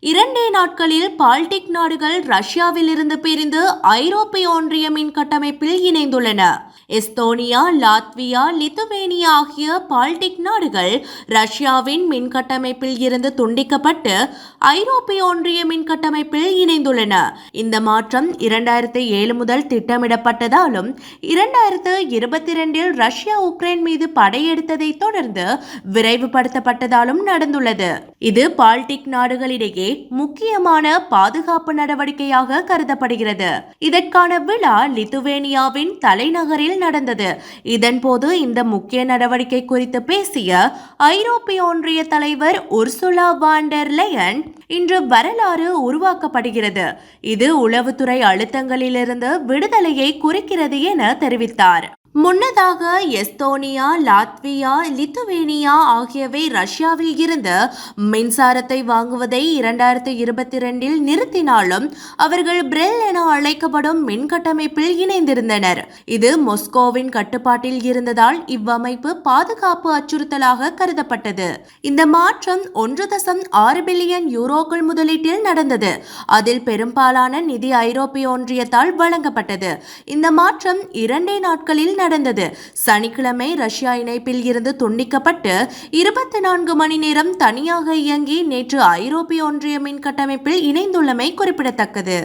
இரண்டே நாட்களில் பால்டிக் நாடுகள் ரஷ்யாவிலிருந்து பிரிந்து ஐரோப்பிய ஒன்றிய மின் கட்டமைப்பில் இணைந்துள்ளன. எஸ்தோனியா லாத்வியா லித்துவேனியா ஆகிய பால்டிக் நாடுகள் ரஷ்யாவின் மின் கட்டமைப்பில் இருந்து துண்டிக்கப்பட்டு ஐரோப்பிய ஒன்றிய மின் கட்டமைப்பில் இணைந்துள்ளன. இந்த மாற்றம் இரண்டாயிரத்தி ஏழு முதல் திட்டமிடப்பட்டதாலும் இரண்டாயிரத்து இருபத்தி இரண்டில் ரஷ்யா உக்ரைன் மீது படையெடுத்ததை தொடர்ந்து விரைவுபடுத்தப்பட்டதாலும் நடந்துள்ளது. இது பால்டிக் நாடுகளிடையே முக்கியமான பாதுகாப்பு நடவடிக்கையாக கருதப்படுகிறது. இதற்கான விழா லித்துவேனியாவின் தலைநகரில் நடந்தது. இதன்போது இந்த முக்கிய நடவடிக்கை குறித்து பேசிய ஐரோப்பிய ஒன்றிய தலைவர் உர்சுலா வாண்டர் லெயன் இன்று வரலாறு உருவாக்கப்படுகிறது. இது உளவுத்துறை அழுத்தங்களிலிருந்து விடுதலையை குறிக்கிறது என தெரிவித்தார். முன்னதாக எஸ்தோனியா லாத்வியா லித்துவேனியா ஆகியவை ரஷ்யாவில் இருந்து மின்சாரத்தை வாங்குவதை இரண்டாயிரத்தி இருபத்தி ரெண்டில் நிறுத்தினாலும் அவர்கள் பிரெல் என அழைக்கப்படும் மின் கட்டமைப்பில் இணைந்திருந்தனர். இது மொஸ்கோவின் கட்டுப்பாட்டில் இருந்ததால் இவ்வமைப்பு பாதுகாப்பு அச்சுறுத்தலாக கருதப்பட்டது. இந்த மாற்றம் ஒன்று தசம் ஆறு பில்லியன் யூரோக்கள் முதலீட்டில் நடந்தது. அதில் பெரும்பாலான நிதி ஐரோப்பிய ஒன்றியத்தால் வழங்கப்பட்டது. இந்த மாற்றம் இரண்டே நாட்களில் நடந்தது. சனிக்கிழமை ரஷ்யா இணைப்பில் இருந்து துண்டிக்கப்பட்டு இருபத்தி நான்கு மணி நேரம் தனியாக இயங்கி நேற்று ஐரோப்பிய ஒன்றிய மின் கட்டமைப்பில் இணைந்துள்ளமை குறிப்பிடத்தக்கது.